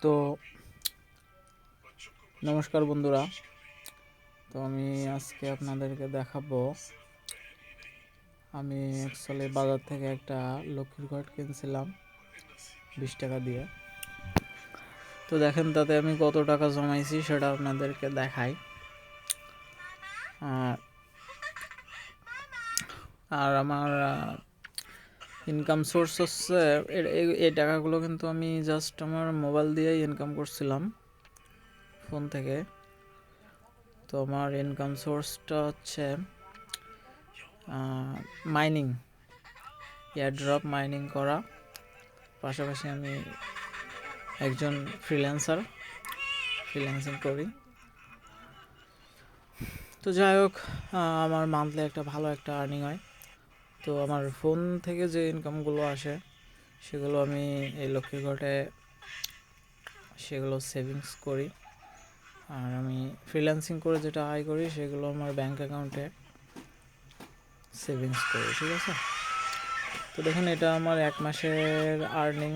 তো নমস্কার বন্ধুরা। তো আমি আজকে আপনাদেরকে দেখাবো। আমি অ্যাকচুয়ালি বাজার থেকে একটা লক্ষ্মীর ঘট কিনছিলাম বিশ টাকা দিয়ে। তো দেখেন তাতে আমি কত টাকা জমাইছি সেটা আপনাদেরকে দেখাই। আর- আর আমার ইনকাম সোর্স হচ্ছে এই টাকাগুলো কিন্তু আমি জাস্ট আমার মোবাইল দিয়েই ইনকাম করছিলাম ফোন থেকে। তো আমার ইনকাম সোর্সটা হচ্ছে মাইনিং এয়ারড্রপ মাইনিং করা। পাশাপাশি আমি একজন ফ্রিল্যান্সার ফ্রিল্যান্সিং করি। তো যাই হোক আমার মান্থলি একটা ভালো একটা আর্নিং হয়। তো আমার ফোন থেকে যে ইনকামগুলো আসে, সেগুলো আমি এই লক্ষ্মীর ঘটে সেগুলো সেভিংস করি। আর আমি ফ্রিল্যান্সিং করে যেটা আয় করি, সেগুলো আমার ব্যাংক অ্যাকাউন্টে সেভিংস করি, ঠিক আছে? তো দেখুন, এটা আমার এক মাসের আর্নিং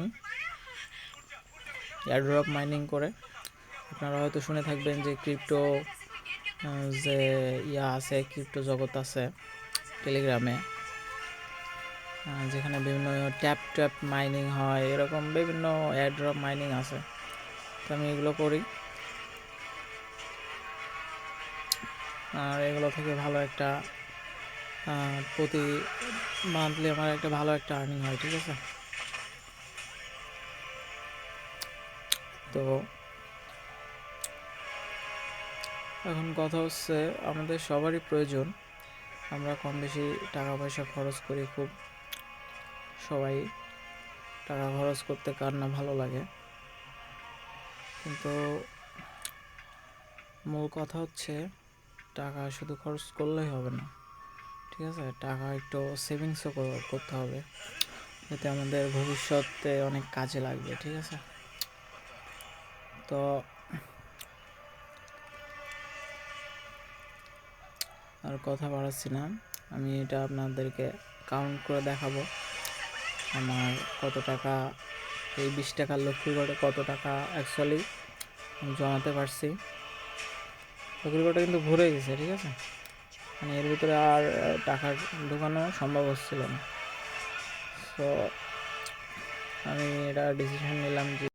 এয়ারড্রপ মাইনিং করে। আপনারা হয়তো শুনে থাকবেন যে ক্রিপ্টো যে ইয়া আছে ক্রিপ্টো জগৎ আছে টেলিগ্রামে যেখানে বিভিন্ন ট্যাপ ট্যাপ মাইনিং হয়, এরকম বিভিন্ন এয়ারড্রপ মাইনিং আছে। তো আমি এগুলো করি। আর এগুলো থেকে ভালো একটা প্রতি মান্থলি আমার একটা ভালো একটা আর্নিং হয়, ঠিক আছে? তো এখন কথা হচ্ছে, আমাদের সবারই প্রয়োজন। আমরা কম বেশি টাকা পয়সা খরচ করি খুব। সবাই টাকা খরচ করতে কার না ভালো লাগে। কিন্তু মূল কথা হচ্ছে, টাকা শুধু খরচ করলেই হবে না, ঠিক আছে? টাকা একটু সেভিংসও করতে হবে, যাতে আমাদের ভবিষ্যতে অনেক কাজে লাগবে, ঠিক আছে? তো আর কথা বাড়াচ্ছি না, আমি এটা আপনাদেরকে কাউন্ট করে দেখাবো। আমার কত টাকা, এই বিশ টাকার লক্ষ্মী ঘরে কত টাকা অ্যাকচুয়ালি জমাতে পারছি। লক্ষ্মী ঘরটা কিন্তু ভরে গেছে, ঠিক আছে? মানে এর ভিতরে আর টাকা ঢোকানো সম্ভব হচ্ছিল না। তো আমি এটা ডিসিশন নিলাম যে